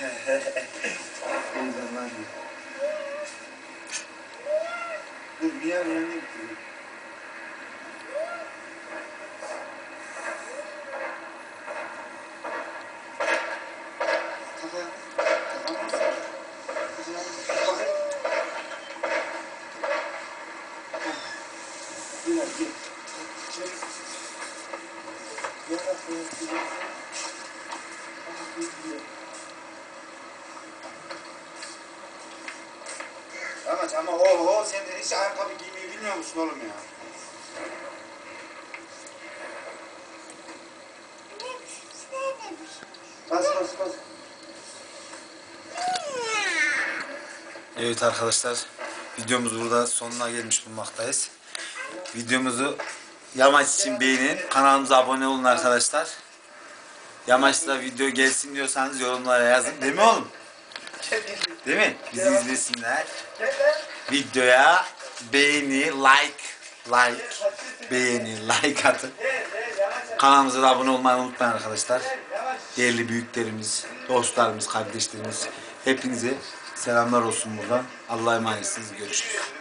Coisa maluca. Dormia a manhã inteira. Thank you. Ama ama oho sen de hiç ayakkabı giymeyi bilmiyor musun oğlum ya? Bas bas bas. Evet arkadaşlar videomuz burada sonuna gelmiş bulmaktayız. Videomuzu Yamaç için beğenin. Kanalımıza abone olun arkadaşlar. Yamaç'ta video gelsin diyorsanız yorumlara yazın. Değil mi oğlum? Değil mi? Bizi izlesinler. Videoya beğeni, like, like, beğeni, like atın. Kanalımıza da abone olmayı unutmayın arkadaşlar. Değerli büyüklerimiz, dostlarımız, kardeşlerimiz hepinize selamlar olsun buradan. Allah'a emanetsiniz. Görüşürüz.